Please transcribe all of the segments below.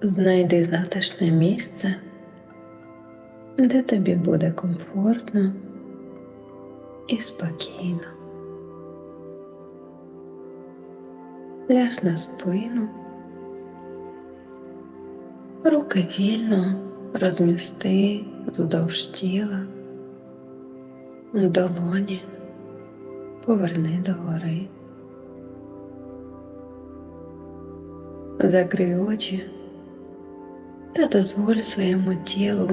Знайди затишне місце, де тобі буде комфортно і спокійно. Ляж на спину, руки вільно розмісти вздовж тіла, долоні поверни догори. Закрий очі та дозволь своєму тілу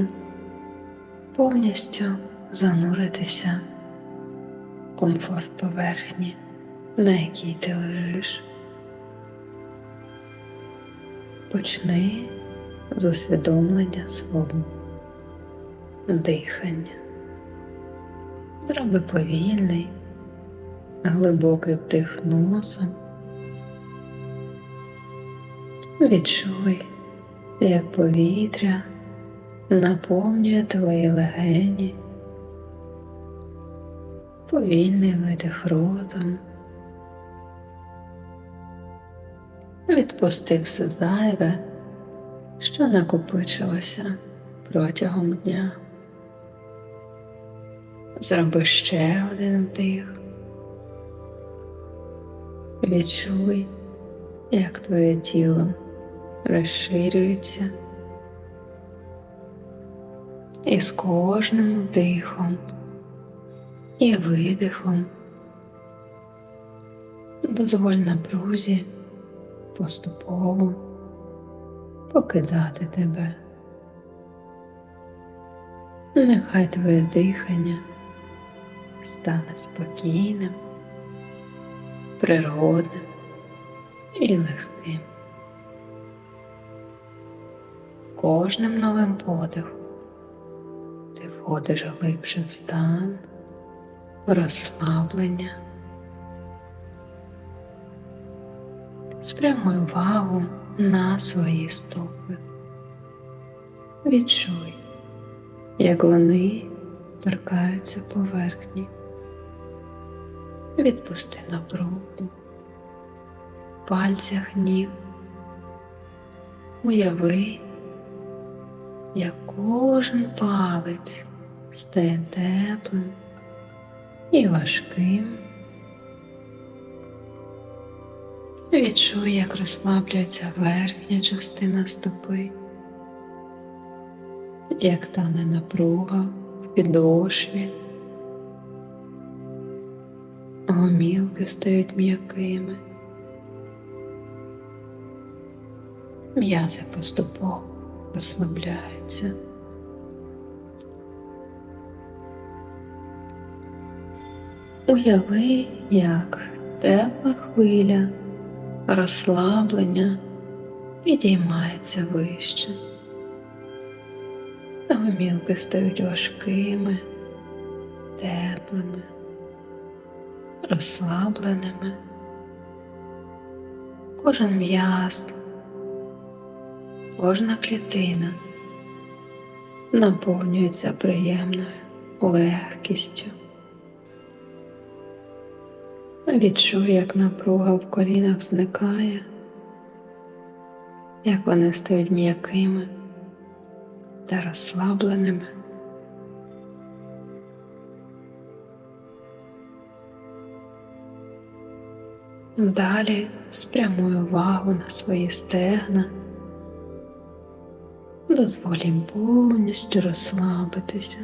повністю зануритися в комфорт поверхні, на якій ти лежиш. Почни з усвідомлення свого дихання. Зроби повільний, глибокий вдих носом. Відчуй, як повітря наповнює твої легені, повільний видих ротом. Відпусти все зайве, що накопичилося протягом дня. Зроби ще один вдих. Відчуй, як твоє тіло розширюється, і з кожним вдихом і видихом дозволь напрузі поступово покидати тебе. Нехай твоє дихання стане спокійним, природним і легким. Кожним новим подихом ти входиш глибше в стан, розслаблення. Спрямуй увагу на свої стопи. Відчуй, як вони торкаються поверхні. Відпусти напругу в пальцях ніг. Уяви, як кожен палець стає теплим і важким. Відчуй, як розслаблюється верхня частина стопи, як тане напруга в підошві, гомілки стають м'якими, м'язи поступово розслабляються. Уяви, як тепла хвиля розслаблення підіймається вище. Гомілки стають важкими, теплими, розслабленими. Кожен м'яз, кожна клітина наповнюється приємною легкістю. Відчуй, як напруга в колінах зникає, як вони стають м'якими та розслабленими. Далі спрямуй увагу на свої стегна, дозволь їм повністю розслабитися,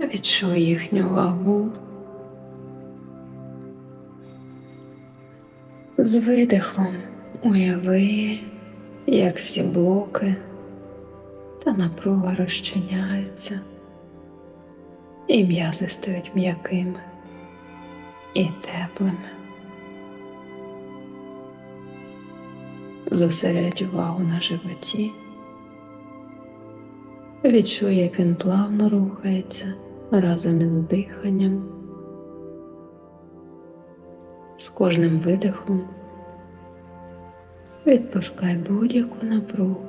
відчуй їхню вагу. З видихом уяви, як всі блоки та напруга розчиняються, і м'язи стають м'якими і теплими. Зосередь увагу на животі, відчуй, як він плавно рухається разом із диханням. З кожним видихом відпускай будь-яку напругу,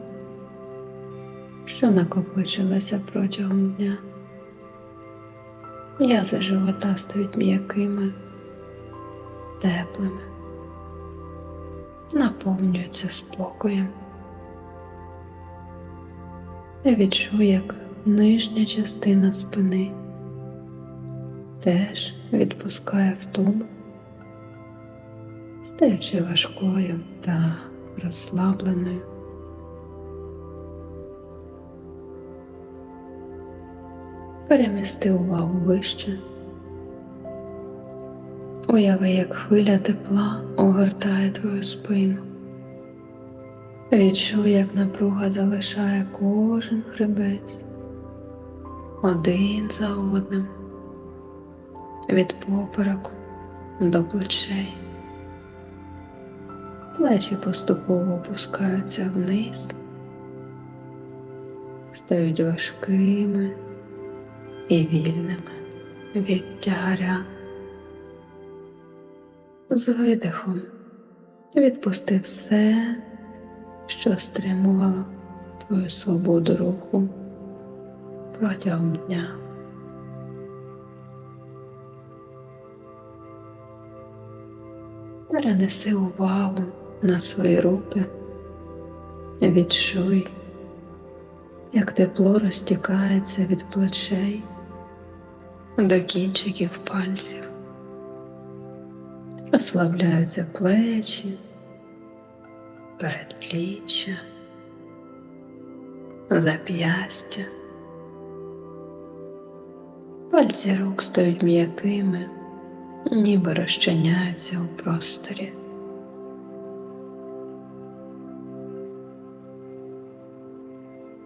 що накопичилася протягом дня. М'язи живота стають м'якими, теплими, наповнюються спокоєм Відчуй, як нижня частина спини теж відпускає втому, стаючи важкою та розслабленою. Перемісти увагу вище. Уяви, як хвиля тепла огортає твою спину. Відчуй, як напруга залишає кожен хребець один за одним від попереку до плечей. Плечі поступово опускаються вниз, стають важкими і вільними від тягаря. З видихом відпусти все, що стримувало твою свободу руху протягом дня. Перенеси увагу на свої руки, відчуй, як тепло розтікається від плечей до кінчиків пальців, розслабляються плечі, передпліччя, зап'ястя. Пальці рук стають м'якими, ніби розчиняються у просторі.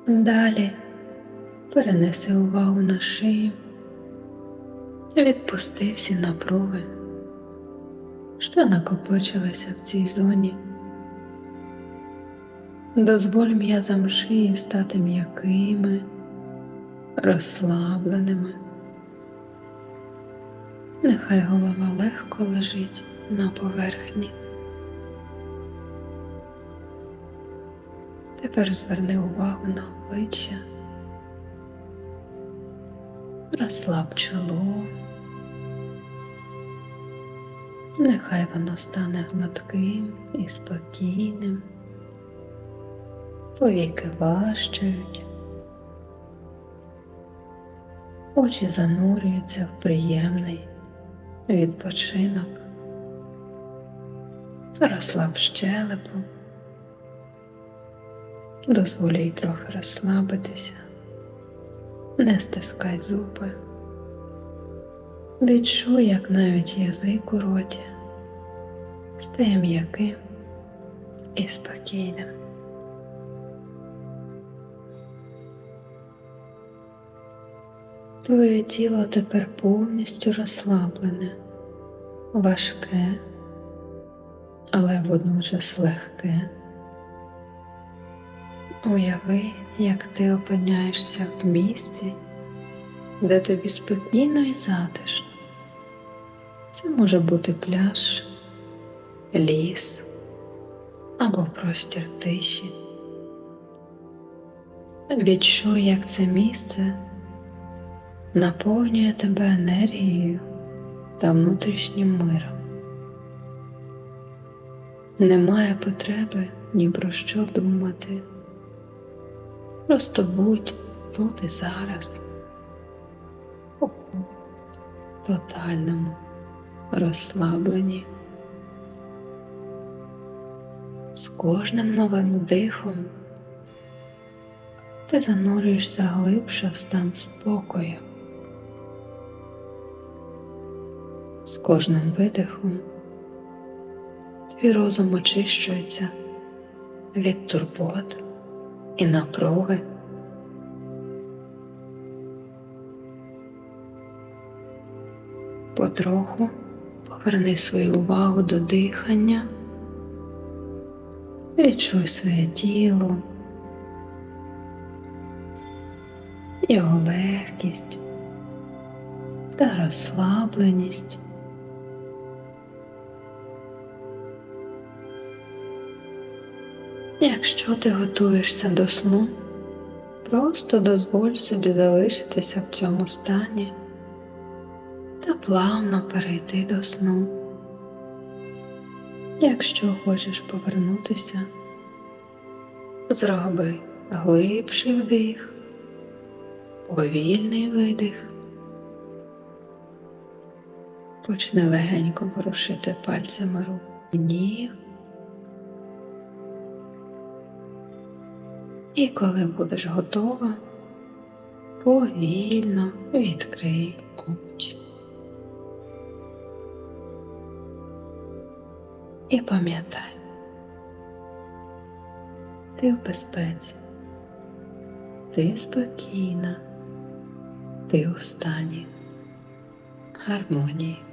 Далі перенеси увагу на шию, відпусти всі напруги, що накопичилися в цій зоні. Дозволь м'язам шиї стати м'якими, розслабленими. Нехай голова легко лежить на поверхні. Тепер зверни увагу на обличчя, розслаб чоло, нехай воно стане гладким і спокійним, повіки важчають, очі занурюються в приємний відпочинок, розслаб щелепу. Дозволяй трохи розслабитися, не стискай зуби, відчуй, як навіть язик у роті стає м'яким і спокійним. Твоє тіло тепер повністю розслаблене, важке, але водночас легке. Уяви, як ти опиняєшся в місці, де тобі спокійно і затишно. Це може бути пляж, ліс або простір тиші. Відчуй, як це місце наповнює тебе енергією та внутрішнім миром. Немає потреби ні про що думати. Просто будь тут і зараз у тотальному розслабленні. З кожним новим дихом ти занурюєшся глибше в стан спокою. Кожним видихом твій розум очищується від турбот і напруги. Потроху поверни свою увагу до дихання, відчуй своє тіло, його легкість та розслабленість. Якщо ти готуєшся до сну, просто дозволь собі залишитися в цьому стані та плавно перейти до сну. Якщо хочеш повернутися, зроби глибший вдих повільний видих. Почни легенько ворушити пальцями рук ніг. І коли будеш готова, повільно відкрий очі. І пам'ятай, ти в безпеці, ти спокійна, ти у стані гармонії.